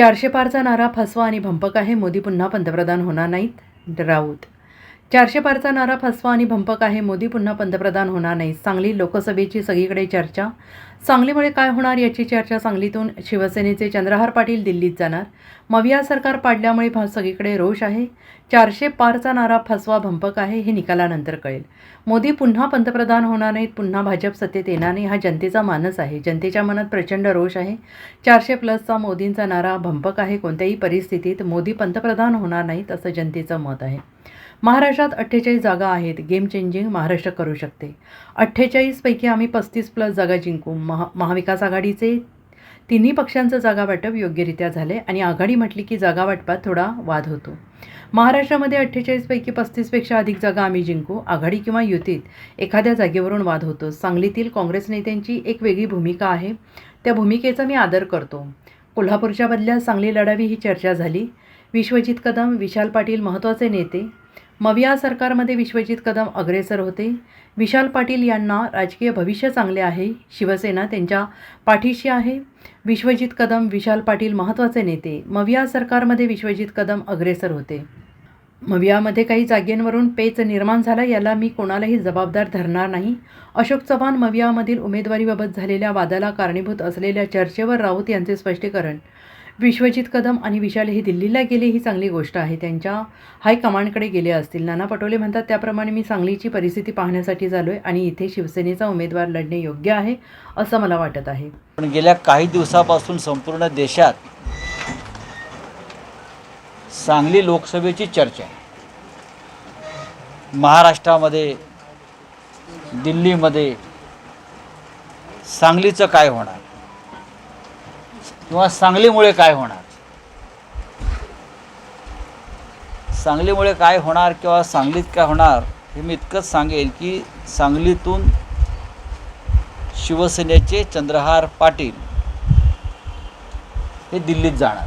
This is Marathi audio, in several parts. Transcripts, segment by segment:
चारशे पारचा नारा फसवा आणि भंपक आहे मोदी पुन्हा पंतप्रधान होणार नाहीत? राऊत चारशे पारचा नारा फसवा आणि भंपक आहे. मोदी पुन्हा पंतप्रधान होणार नाही सांगली लोकसभेची सगळीकडे चर्चा. सांगलीमुळे काय होणार याची चर्चा सांगलीतून शिवसेनेचे चंद्रहार पाटील दिल्लीत जाणार. मविया सरकार पाडल्यामुळे भा सगळीकडे रोष आहे. चारशे पारचा नारा फसवा भंपक आहे हे निकालानंतर कळेल. मोदी पुन्हा पंतप्रधान होणार नाहीत. पुन्हा भाजप सत्तेत येणार नाही हा जनतेचा मानस आहे. जनतेच्या मनात प्रचंड रोष आहे. चारशे प्लसचा मोदींचा नारा भंपक आहे कोणत्याही परिस्थितीत. मोदी पंतप्रधान होणार नाहीत असं जनतेचं मत आहे. महाराष्ट्रात अठ्ठेचाळीस जागा आहेत. गेम चेंजिंग महाराष्ट्र करू शकते. अठ्ठेचाळीसपैकी आम्ही पस्तीस प्लस जागा जिंकू. महा महाविकास आघाडीचे तिन्ही पक्षांचं जागा वाटप योग्यरित्या झाले आणि आघाडी म्हटली की जागा वाटपात थोडा वाद होतो. महाराष्ट्रामध्ये अठ्ठेचाळीसपैकी पस्तीसपेक्षा अधिक जागा आम्ही जिंकू. आघाडी किंवा युतीत एखाद्या जागेवरून वाद होतो. सांगलीतील काँग्रेस नेत्यांची एक वेगळी भूमिका आहे. त्या भूमिकेचा मी आदर करतो. कोल्हापूरच्या बदल्यात सांगली लढावी ही चर्चा झाली. विश्वजित कदम विशाल पाटील महत्त्वाचे नेते. मविया सरकारमध्ये विश्वजित कदम अग्रेसर होते. विशाल पाटील यांना राजकीय भविष्य चांगले आहे. शिवसेना त्यांच्या पाठीशी आहे. विश्वजित कदम विशाल पाटील महत्त्वाचे नेते. मविया सरकारमध्ये विश्वजित कदम अग्रेसर होते. मवियामध्ये काही जागेंवरून पेच निर्माण झाला याला मी कोणालाही जबाबदार धरणार नाही. अशोक चव्हाण मवियामधील उमेदवारीबाबत झालेल्या वादाला कारणीभूत असलेल्या चर्चेवर राऊत यांचे स्पष्टीकरण. विश्वजित कदम आणि विशाल हे दिल्लीला गेले ही चांगली गोष्ट आहे. त्यांच्या हायकमांडकडे गेले असतील. नाना पटोले म्हणतात त्याप्रमाणे मी सांगलीची परिस्थिती पाहण्यासाठी झालो आहे आणि इथे शिवसेनेचा उमेदवार लढणे योग्य आहे असं मला वाटत आहे. पण गेल्या काही दिवसापासून संपूर्ण देशात सांगली लोकसभेची चर्चा आहे. महाराष्ट्रामध्ये दिल्लीमध्ये सांगलीचं काय होणार? किंवा सांगलीमुळे काय होणार? सांगलीमुळे काय होणार किंवा सांगलीत काय होणार हे मी इतकंच सांगेन की सांगलीतून शिवसेनेचे चंद्रहार पाटील हे दिल्लीत जाणार.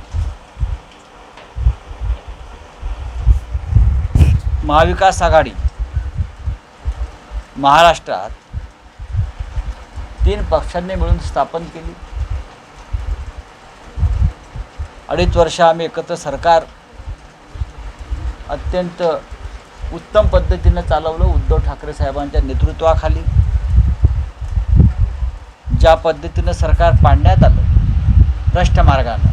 महाविकास आघाडी महाराष्ट्रात तीन पक्षांनी मिळून स्थापन केली. अडीच वर्ष आम्ही एकत्र सरकार अत्यंत उत्तम पद्धतीनं चालवलं. उद्धव ठाकरे साहेबांच्या नेतृत्वाखाली ज्या पद्धतीनं सरकार पाडण्यात आलं भ्रष्ट मार्गानं.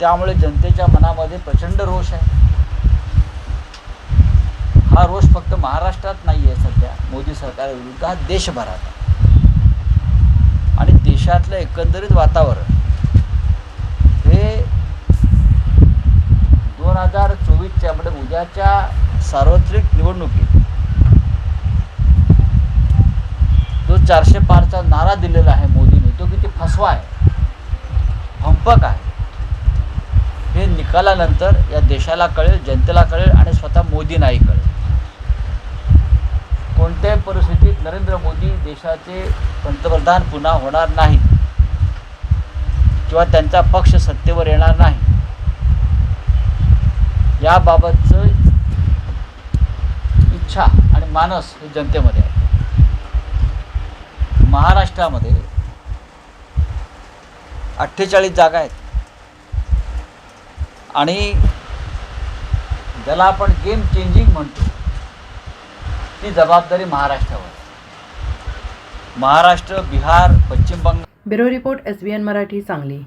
त्यामुळे जनतेच्या मनामध्ये प्रचंड रोष आहे. हा रोष फक्त महाराष्ट्रात नाही आहे सध्या. मोदी सरकारविरुद्ध हा देशभरात आहे. देशातलं एकंदरीत वातावरण हे दोन हजार चोवीसच्या म्हणजे उद्याच्या सार्वत्रिक निवडणुकीत जो चारशे पारचा नारा दिलेला आहे मोदींनी तो किती फसवा आहे भंपक आहे हे निकालानंतर या देशाला कळेल जनतेला कळेल आणि स्वतः मोदींनाही कळेल. कोणत्याही परिस्थितीत नरेंद्र मोदी देशाचे पंतप्रधान पुन्हा होणार नाही. किंवा त्यांचा पक्ष सत्तेवर येणार नाही. याबाबतचं इच्छा आणि मानस हे जनतेमध्ये आहे. महाराष्ट्रामध्ये अठ्ठेचाळीस जागा आहेत. आणि ज्याला आपण गेम चेंजिंग म्हणतो ती जबाबदारी महाराष्ट्रावर. Maharashtra Bihar Paschim Bangal bureau report S B N Marathi Sangli.